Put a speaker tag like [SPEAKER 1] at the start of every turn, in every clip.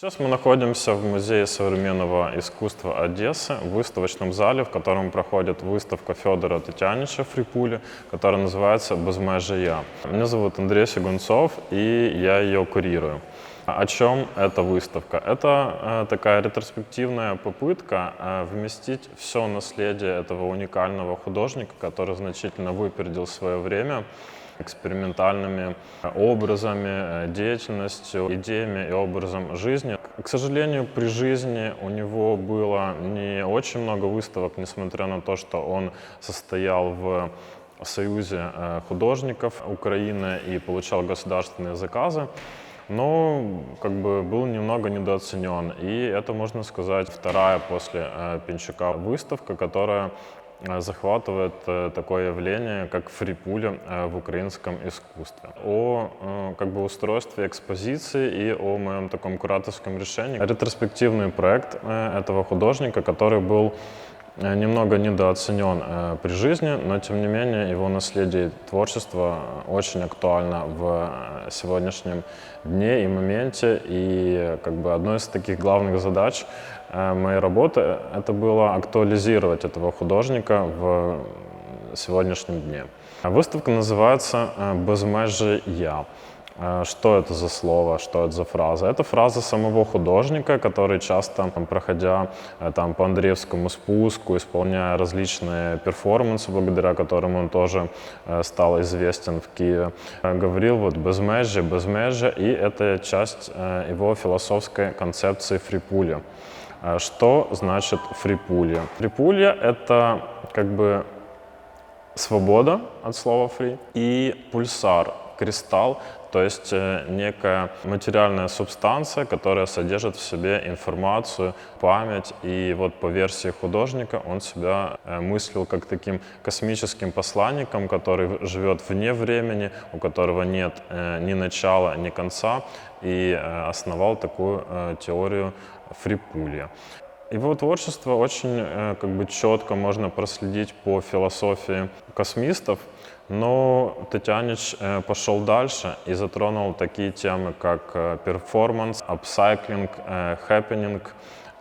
[SPEAKER 1] Сейчас мы находимся в Музее современного искусства Одессы, в выставочном зале, в котором проходит выставка Федора Татьянича Фрипули, которая называется «Безмежия». Меня зовут Андрей Сигунцов, и я ее курирую. О чем эта выставка? Это э, такая ретроспективная попытка э, вместить все наследие этого уникального художника, который значительно выпередил свое время экспериментальными образами, э, деятельностью, идеями и образом жизни. К сожалению, при жизни у него было не очень много выставок, несмотря на то, что он состоял в Союзе э, художников Украины и получал государственные заказы но как бы был немного недооценен. И это, можно сказать, вторая после э, Пинчука выставка, которая захватывает э, такое явление, как фрипуля э, в украинском искусстве. О как бы устройстве экспозиции и о моем таком кураторском решении. Ретроспективный проект этого художника, который был немного недооценен при жизни, но тем не менее его наследие и творчество очень актуально в сегодняшнем дне и моменте. И как бы одной из таких главных задач Э, моей работы, это было актуализировать этого художника в сегодняшнем дне. Выставка называется э, «Безмежье я». Э, что это за слово, что это за фраза? Это фраза самого художника, который часто, там, проходя там, по Андреевскому спуску, исполняя различные перформансы, благодаря которым он тоже стал известен в Киеве, говорил вот «безмежье, безмежье», и это часть его философской концепции фрипуля. А что значит фрипулья? Фрипулья — это как бы свобода от слова free и пульсар, кристалл, то есть э, некая материальная субстанция, которая содержит в себе информацию, память. И вот по версии художника он себя э, мыслил как таким космическим посланником, который живет вне времени, у которого нет э, ни начала, ни конца, и основал такую теорию Фрипулья. Его творчество очень как бы четко можно проследить по философии космистов, но Татьянич э, пошел дальше и затронул такие темы, как перформанс, апсайклинг, хэппининг,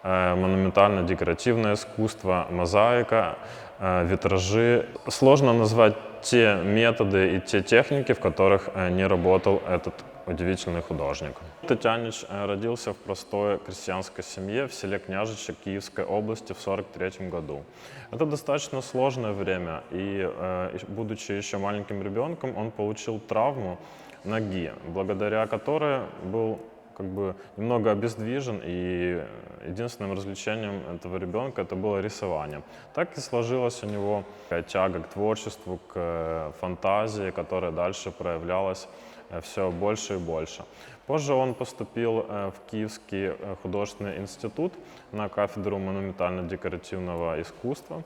[SPEAKER 1] монументально-декоративное искусство, мозаика, витражи. Сложно назвать те методы и те техники, в которых не работал этот удивительный художник. Татьянич родился в простой крестьянской семье в селе Княжича Киевской области в 1943 году. Это достаточно сложное время, и будучи еще маленьким ребенком, он получил травму ноги, благодаря которой был как бы немного обездвижен, и единственным развлечением этого ребенка это было рисование. Так и сложилась у него тяга к творчеству, к фантазии, которая дальше проявлялась Э, все больше и больше. Позже он поступил э, в Киевский э, художественный институт на кафедру монументально-декоративного искусства.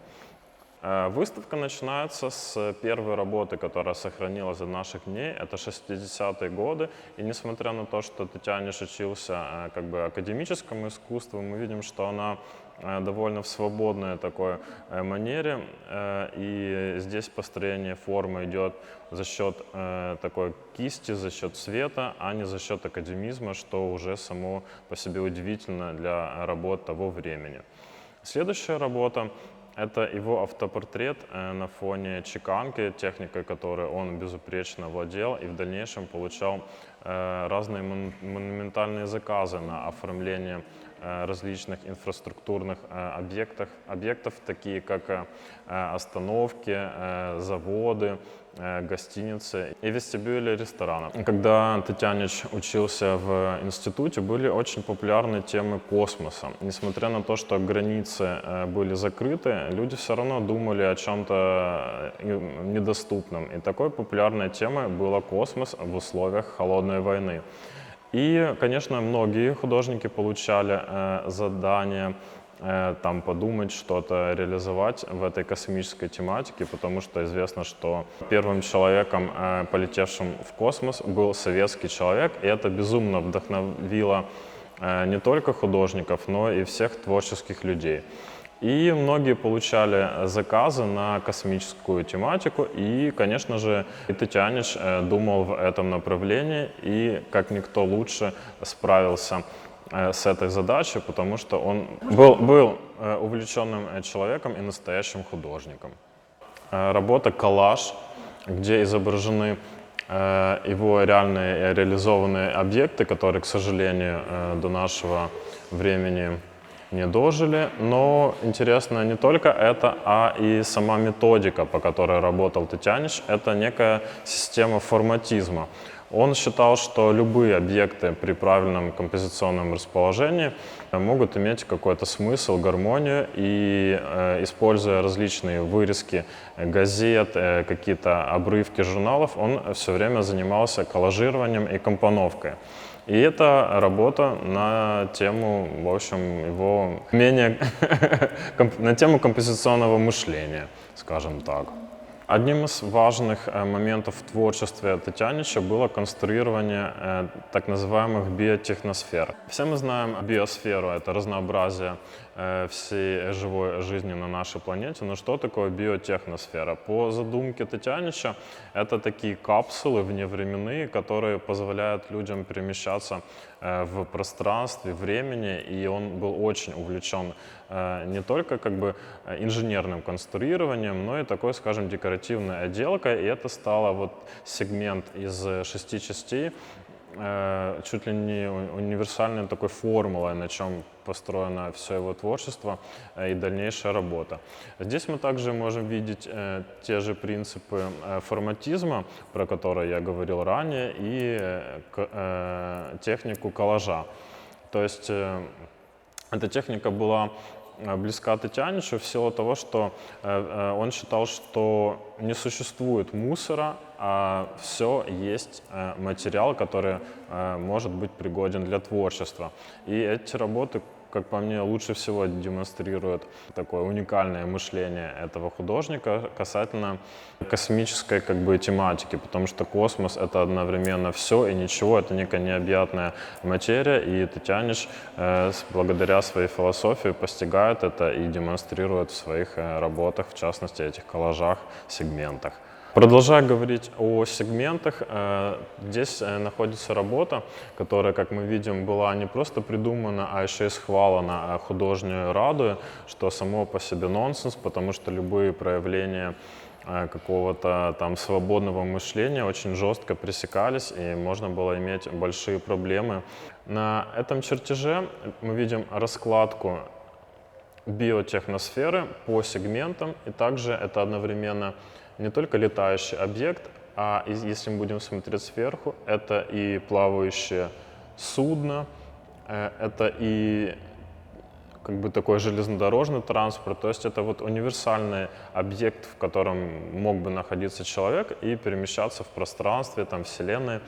[SPEAKER 1] Выставка начинается с первой работы, которая сохранилась до наших дней. Это 60-е годы. И несмотря на то, что Татьяниш учился как бы академическому искусству, мы видим, что она Э, довольно в свободной такой э, манере. Э, и здесь построение формы идет за счет такой кисти, за счет цвета, а не за счет академизма, что уже само по себе удивительно для работ того времени. Следующая работа это его автопортрет на фоне чеканки, техникой которой он безупречно владел и в дальнейшем получал разные монументальные заказы на оформление Э, различных инфраструктурных э, объектах, объектов, такие как э, остановки, заводы, гостиницы и вестибюли ресторана. Когда Татьянич учился в институте, были очень популярны темы космоса. Несмотря на то, что границы были закрыты, люди все равно думали о чем-то недоступном. И такой популярной темой была космос в условиях холодной войны. И, конечно, многие художники получали э, задание э, там подумать, что-то реализовать в этой космической тематике, потому что известно, что первым человеком, э, полетевшим в космос, был советский человек, и это безумно вдохновило э, не только художников, но и всех творческих людей. И многие получали заказы на космическую тематику, и, конечно же, и Татьянич э, думал в этом направлении, и как никто лучше справился э, с этой задачей, потому что он был, был э, увлеченным э, человеком и настоящим художником. Э, Работа «Коллаж», где изображены э, его реальные реализованные объекты, которые, к сожалению, э, до нашего времени не дожили. Но интересно не только это, а и сама методика, по которой работал Тетянич. Это некая система форматизма. Он считал, что любые объекты при правильном композиционном расположении могут иметь какой-то смысл, гармонию, и э, используя различные вырезки газет, э, какие-то обрывки журналов, он все время занимался коллажированием и компоновкой. И это работа на тему, в общем, его менее на тему композиционного мышления, скажем так. Одним из важных э, моментов в творчестве Татьянича было конструирование э, так называемых биотехносфер. Все мы знаем биосферу, это разнообразие всей живой жизни на нашей планете. Но что такое биотехносфера? По задумке Татьянича, это такие капсулы вневременные, которые позволяют людям перемещаться э, в пространстве, времени, и он был очень увлечен э, не только как бы э, инженерным конструированием, но и такой, скажем, декоративной отделкой, и это стало вот сегмент из э, шести частей, э, чуть ли не универсальной такой формулой, на чем построено все его творчество э, и дальнейшая работа. Здесь мы также можем видеть э, те же принципы э, форматизма, про которые я говорил ранее, и э, э, технику коллажа. То есть э, эта техника была близка Татьяничу в силу того, что э, э, он считал, что не существует мусора, а все есть э, материал, который э, может быть пригоден для творчества. И эти работы, как по мне, лучше всего демонстрируют такое уникальное мышление этого художника касательно космической как бы тематики, потому что космос это одновременно все и ничего, это некая необъятная материя, и Татьянич э, с- благодаря своей философии постигает это и демонстрирует в своих э, работах, в частности этих коллажах, сегментах. Продолжая говорить о сегментах, э, здесь э, находится работа, которая, как мы видим, была не просто придумана, а еще и схвалена э, художней радуей, что само по себе нонсенс, потому что любые проявления какого-то там свободного мышления очень жестко пресекались, и можно было иметь большие проблемы. На этом чертеже мы видим раскладку биотехносферы по сегментам, и также это одновременно не только летающий объект, а если мы будем смотреть сверху, это и плавающее судно, э, это и как бы такой железнодорожный транспорт, то есть это вот универсальный объект, в котором мог бы находиться человек и перемещаться в пространстве, там, Вселенной,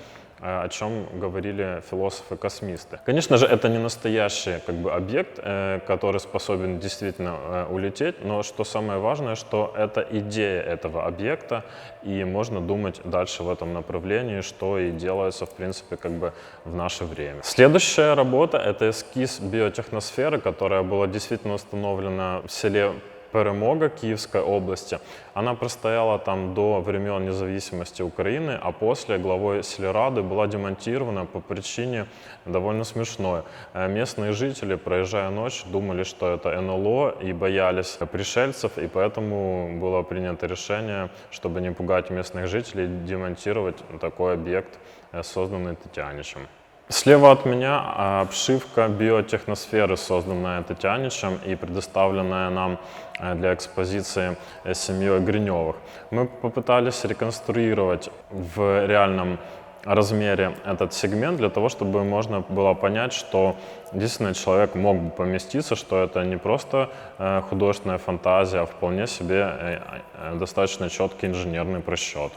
[SPEAKER 1] о чем говорили философы-космисты. Конечно же, это не настоящий как бы, объект, э, который способен действительно э, улететь, но что самое важное, что это идея этого объекта, и можно думать дальше в этом направлении, что и делается, в принципе, как бы в наше время. Следующая работа — это эскиз биотехносферы, которая была действительно установлена в селе Перемога Киевской области. Она простояла там до времен независимости Украины, а после главой сельрады была демонтирована по причине довольно смешной. Местные жители, проезжая ночь, думали, что это НЛО и боялись пришельцев, и поэтому было принято решение, чтобы не пугать местных жителей, демонтировать такой объект, созданный Татьяничем. Слева от меня а, обшивка биотехносферы, созданная Татьяничем и предоставленная нам э, для экспозиции э, семьей Гриневых. Мы попытались реконструировать в реальном размере этот сегмент для того, чтобы можно было понять, что действительно человек мог бы поместиться, что это не просто э, художественная фантазия, а вполне себе э, достаточно четкий инженерный просчет.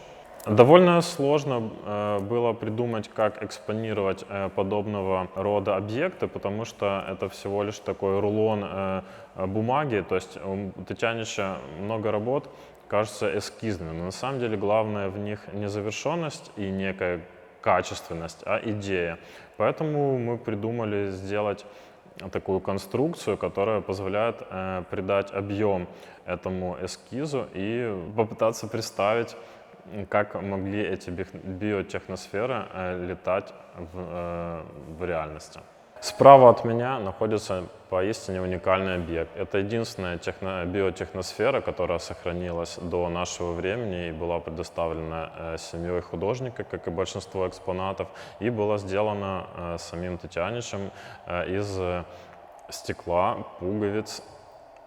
[SPEAKER 1] Довольно сложно э, было придумать, как экспонировать э, подобного рода объекты, потому что это всего лишь такой рулон э, бумаги, то есть у Татьянича много работ кажутся эскизными, но на самом деле главное в них не завершенность и некая качественность, а идея. Поэтому мы придумали сделать такую конструкцию, которая позволяет э, придать объем этому эскизу и попытаться представить, как могли эти биотехносферы э, летать в, э, в реальности. Справа от меня находится поистине уникальный объект. Это единственная техно- биотехносфера, которая сохранилась до нашего времени и была предоставлена э, семьей художника, как и большинство экспонатов, и была сделана самим Татьяничем из стекла, пуговиц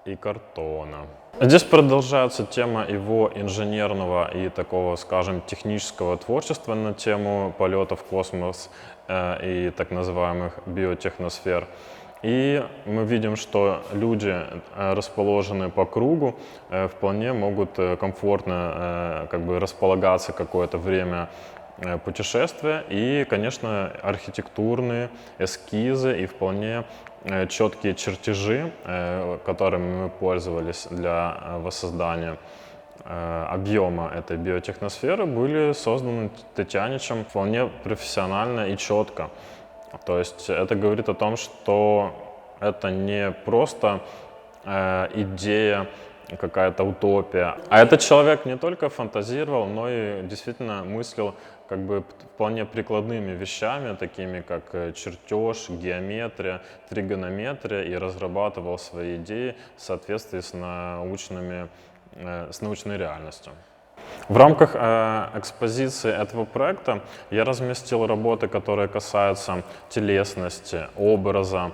[SPEAKER 1] и картона. Здесь продолжается тема его инженерного и такого, скажем, технического творчества на тему полета в космос э, и так называемых биотехносфер. И мы видим, что люди, э, расположенные по кругу, э, вполне могут э, комфортно как бы располагаться какое-то время путешествия и, конечно, архитектурные эскизы и вполне э, четкие чертежи, э, которыми мы пользовались для э, воссоздания э, объема этой биотехносферы, были созданы Татьяничем вполне профессионально и четко. То есть это говорит о том, что это не просто э, идея, какая-то утопия. А этот человек не только фантазировал, но и действительно мыслил как бы вполне прикладными вещами, такими как э, чертеж, геометрия, тригонометрия, и разрабатывал свои идеи в соответствии с научными, э, с научной реальностью. В рамках э, экспозиции этого проекта я разместил работы, которые касаются телесности, образа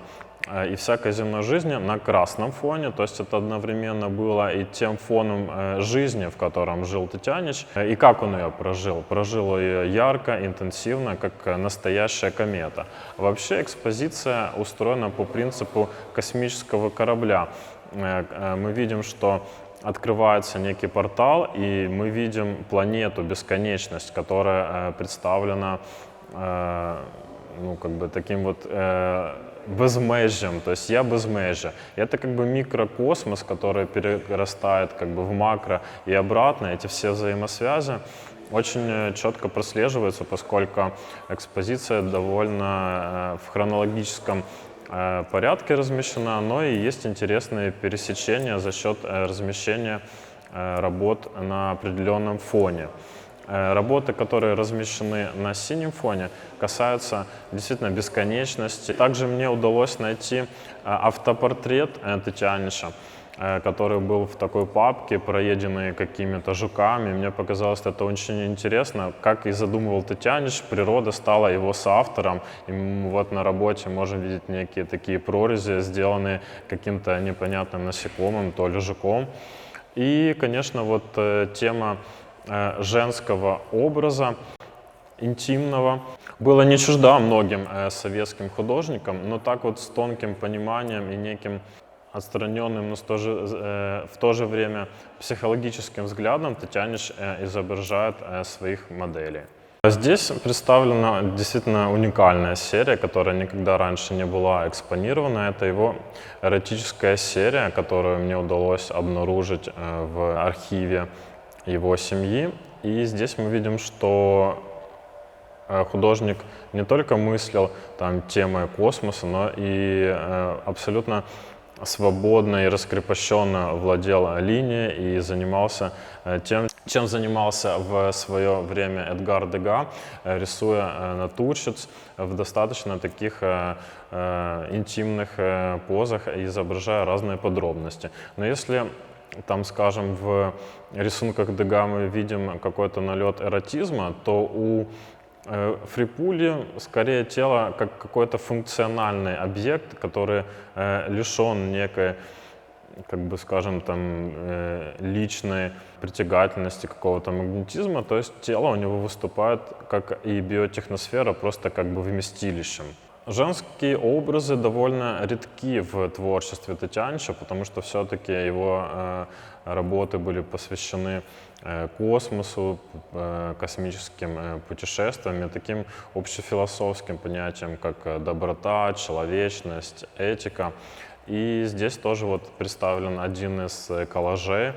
[SPEAKER 1] и всякой земной жизни на красном фоне. То есть это одновременно было и тем фоном э, жизни, в котором жил Татьянич, э, и как он ее прожил. Прожил ее ярко, интенсивно, как э, настоящая комета. Вообще экспозиция устроена по принципу космического корабля. Э, э, Мы видим, что открывается некий портал, и мы видим планету, бесконечность, которая э, представлена э, ну, как бы таким вот э, безмежьем, то есть я безмежье. Это как бы микрокосмос, который перерастает как бы в макро и обратно, эти все взаимосвязи очень э, четко прослеживаются, поскольку экспозиция довольно э, в хронологическом э, порядке размещена, но и есть интересные пересечения за счет размещения работ на определенном фоне. Э, Работы, которые размещены на синем фоне, касаются действительно бесконечности. Также мне удалось найти э, автопортрет Татьяниша, э, который был в такой папке, проеденный какими-то жуками. Мне показалось это очень интересно. Как и задумывал Татьянич, природа стала его соавтором. И вот на работе можем видеть некие такие прорези, сделанные каким-то непонятным насекомым, то ли жуком. И, конечно, вот тема женского образа, интимного, была не чужда многим э, советским художникам, но так вот с тонким пониманием и неким отстраненным, но с то же, э, в то же время психологическим взглядом Татьянич э, изображает э, своих моделей. Здесь представлена действительно уникальная серия, которая никогда раньше не была экспонирована. Это его эротическая серия, которую мне удалось обнаружить э, в архиве его семьи. И здесь мы видим, что э, художник не только мыслил там темой космоса, но и э, абсолютно свободно и раскрепощенно владел линией и занимался э, тем, чем занимался в свое время Эдгар Дега, рисуя натурщиц в достаточно таких интимных позах, изображая разные подробности. Но если там, скажем, в рисунках Дега мы видим какой-то налет эротизма, то у э, Фрипули скорее тело как какой-то функциональный объект, который э, лишен некой, как бы скажем, там, э, личной притягательности, какого-то магнетизма. То есть тело у него выступает, как и биотехносфера, просто как бы вместилищем. Женские образы довольно редки в творчестве Татьянича, потому что все-таки его э, работы были посвящены э, космосу, э, космическим путешествиям и таким общефилософским понятиям, как доброта, человечность, этика. И здесь тоже вот представлен один из коллажей,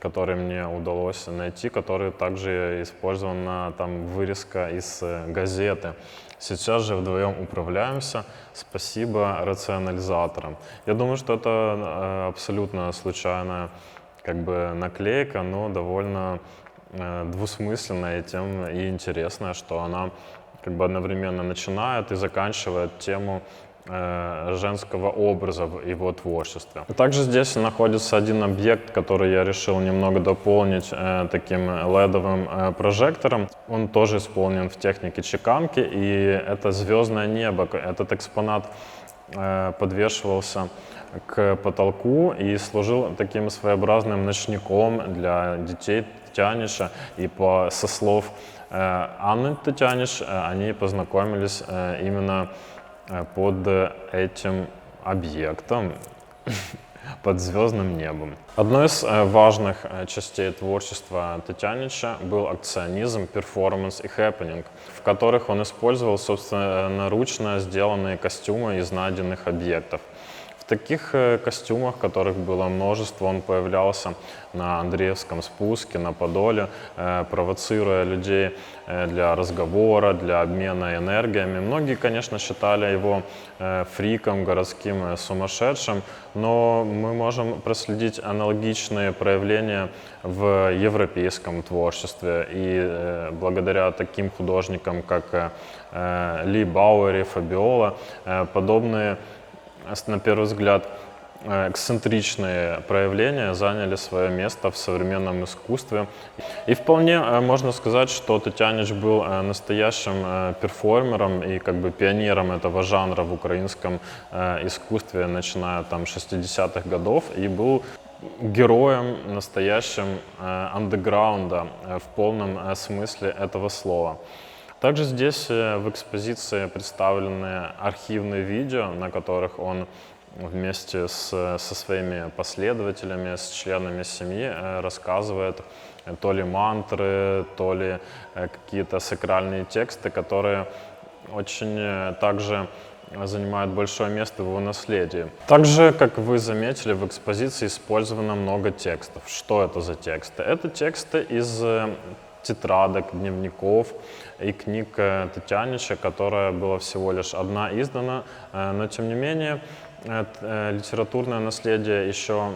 [SPEAKER 1] который мне удалось найти, который также использован на там вырезка из газеты. Сейчас же вдвоем управляемся. Спасибо рационализаторам. Я думаю, что это э, абсолютно случайная как бы наклейка, но довольно э, двусмысленная и тем и интересная, что она как бы одновременно начинает и заканчивает тему женского образа в его творчестве. Также здесь находится один объект, который я решил немного дополнить э, таким ледовым э, прожектором. Он тоже исполнен в технике чеканки, и это звездное небо. Этот экспонат э, подвешивался к потолку и служил таким своеобразным ночником для детей Тяниша. И по, со слов э, Анны Тяниш, э, они познакомились э, именно э, под этим объектом, под звездным небом. Одной из э, важных э, частей творчества Татьянича был акционизм, перформанс и хэппининг, в которых он использовал собственноручно сделанные костюмы из найденных объектов. Таких э, костюмах, которых было множество, он появлялся на Андреевском спуске, на Подоле, э, провоцируя людей э, для разговора, для обмена энергиями. Многие, конечно, считали его фриком, городским сумасшедшим, но мы можем проследить аналогичные проявления в европейском творчестве. И благодаря таким художникам, как Ли Бауэри, Фабиола, подобные на первый взгляд, э, эксцентричные проявления заняли свое место в современном искусстве. И вполне э, можно сказать, что Татьянич был э, настоящим перформером и как бы пионером этого жанра в украинском искусстве, начиная там 60-х годов, и был героем настоящим андеграунда в полном смысле этого слова. Также здесь э, в экспозиции представлены архивные видео, на которых он вместе с, со своими последователями, с членами семьи э, рассказывает то ли мантры, то ли э, какие-то сакральные тексты, которые очень также занимают большое место в его наследии. Также, как вы заметили, в экспозиции использовано много текстов. Что это за тексты? Это тексты из тетрадок, дневников и книг э, Татьянича, которая была всего лишь одна издана, э, но тем не менее э, литературное наследие еще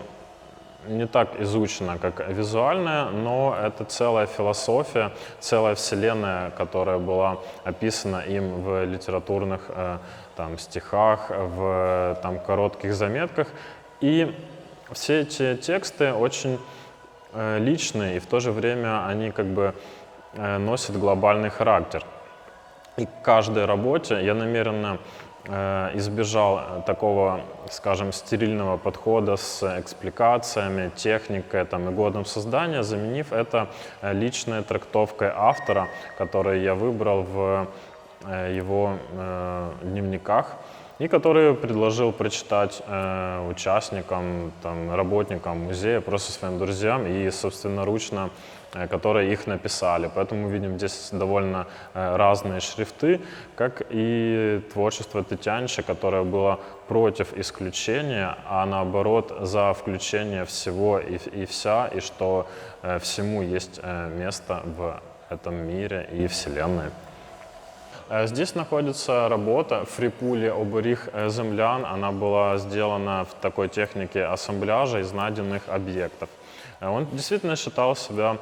[SPEAKER 1] не так изучено, как визуальное, но это целая философия, целая вселенная, которая была описана им в литературных там, стихах, в там, коротких заметках. И все эти тексты очень личные, и в то же время они как бы э, носят глобальный характер. И к каждой работе я намеренно э, избежал такого, скажем, стерильного подхода с экспликациями, техникой там, и годом создания, заменив это личной трактовкой автора, которую я выбрал в его дневниках и который предложил прочитать э, участникам, там, работникам музея, просто своим друзьям и собственноручно, э, которые их написали. Поэтому мы видим здесь довольно э, разные шрифты, как и творчество Татьянича, которое было против исключения, а наоборот за включение всего и, и вся, и что э, всему есть э, место в этом мире и Вселенной. Э, здесь находится работа фрипули «Оберіг э, землян». Она была сделана в такой технике ассамбляжа из найденных объектов. Э, он действительно считал себя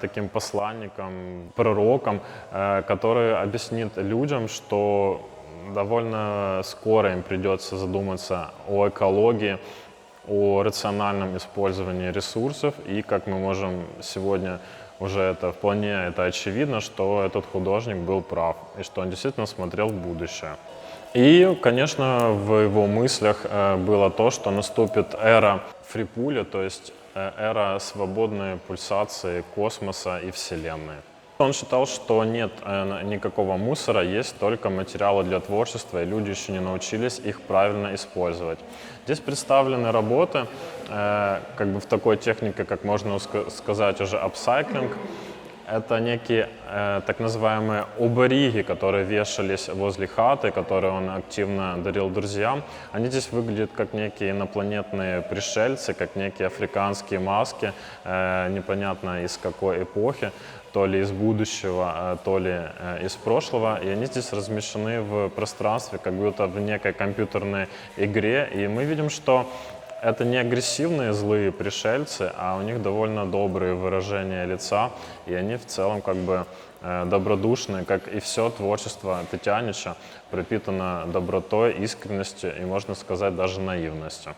[SPEAKER 1] таким посланником, пророком, который объяснит людям, что довольно скоро им придется задуматься о экологии, о рациональном использовании ресурсов и как мы можем сегодня уже это вполне это очевидно, что этот художник был прав и что он действительно смотрел в будущее. И, конечно, в его мыслях э, было то, что наступит эра фрипуля, то есть э, эра свободной пульсации космоса и Вселенной. Он считал, что нет э, никакого мусора, есть только материалы для творчества, и люди еще не научились их правильно использовать. Здесь представлены работы э, как бы в такой технике, как можно сказать уже апсайклинг. Это некие э, так называемые обериги, которые вешались возле хаты, которые он активно дарил друзьям. Они здесь выглядят как некие инопланетные пришельцы, как некие африканские маски, непонятно из какой эпохи то ли из будущего, а, то ли э, из прошлого. И они здесь размещены в пространстве, как будто в некой компьютерной игре. И мы видим, что Это не агрессивные злые пришельцы, а у них довольно добрые выражения лица, и они в целом как бы э, добродушные, как и все творчество Тетянича, пропитано добротой, искренностью и, можно сказать, даже наивностью.